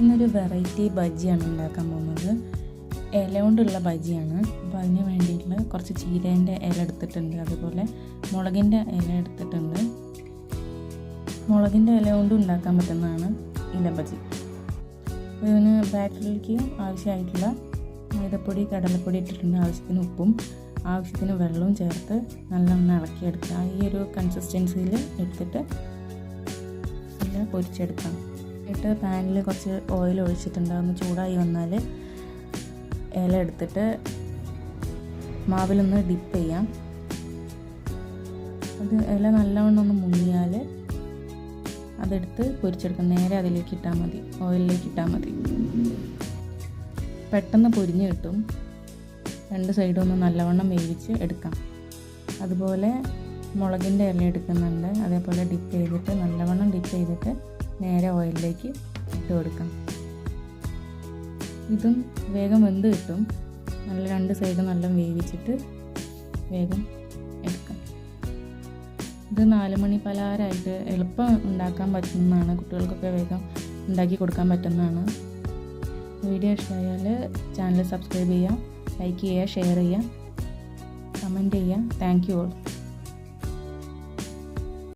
ഇന്നൊരു വെറൈറ്റി ബജിയാണ് ഉണ്ടാക്കാൻ പോകുന്നത്. ഇല കൊണ്ടുള്ള ബജിയാണ്. അപ്പോൾ അതിന് വേണ്ടിയിട്ടുള്ള കുറച്ച് ചീരേന്റെ ഇല എടുത്തിട്ടുണ്ട്. അതുപോലെ മുളകിന്റെ ഇല എടുത്തിട്ടുണ്ട്. മുളകിന്റെ ഇല കൊണ്ട് ഉണ്ടാക്കാൻ പറ്റുന്നതാണ് ഇല ബജി. ഇതിന് ബാറ്ററിലേക്ക് ആവശ്യമായിട്ടുള്ള മൈദപ്പൊടി കടലപ്പൊടി ഇട്ടിട്ടുണ്ട്. ആവശ്യത്തിന് ഉപ്പും ആവശ്യത്തിന് വെള്ളവും ചേർത്ത് നല്ലവണ്ണം ഇളക്കിയെടുക്കുക. ഈ ഒരു കൺസിസ്റ്റൻസിയിൽ എടുത്തിട്ട് എല്ലാം പൊരിച്ചെടുക്കാം. എന്നിട്ട് പാനിൽ കുറച്ച് ഓയിൽ ഒഴിച്ചിട്ടുണ്ടാകുന്ന. ചൂടായി വന്നാൽ ഇല എടുത്തിട്ട് മാവിലൊന്ന് ഡിപ്പ് ചെയ്യാം. അത് ഇല നല്ലവണ്ണം ഒന്ന് മുങ്ങിയാൽ അതെടുത്ത് പൊരിച്ചെടുക്കാം. നേരെ അതിലേക്ക് ഇട്ടാൽ മതി. ഓയിലിലേക്ക് ഇട്ടാൽ മതി. പെട്ടെന്ന് പൊരിഞ്ഞ് കിട്ടും. രണ്ട് സൈഡും ഒന്ന് നല്ലവണ്ണം വേവിച്ച് എടുക്കാം. അതുപോലെ മുളകിന്റെ ഇല എടുക്കുന്നുണ്ട്. അതേപോലെ ഡിപ്പ് ചെയ്തിട്ട് നല്ലവണ്ണം ഡിപ്പ് ചെയ്തിട്ട് നേരെ ഓയിലിലേക്ക് ഇട്ട് കൊടുക്കാം. ഇതും വേഗം വെന്ത് കിട്ടും. നല്ല രണ്ട് സൈഡ് നല്ല വേവിച്ചിട്ട് വേഗം എടുക്കാം. ഇത് നാല് മണി പലഹാരമായിട്ട് എളുപ്പം ഉണ്ടാക്കാൻ പറ്റുന്നതാണ്. കുട്ടികൾക്കൊക്കെ വേഗം ഉണ്ടാക്കി കൊടുക്കാൻ പറ്റുന്നതാണ്. വീഡിയോ ഇഷ്ടമായാൽ ചാനൽ സബ്സ്ക്രൈബ് ചെയ്യുക ലൈക്ക് ചെയ്യുക ഷെയർ ചെയ്യുക കമന്റ് ചെയ്യുക. Thank you all.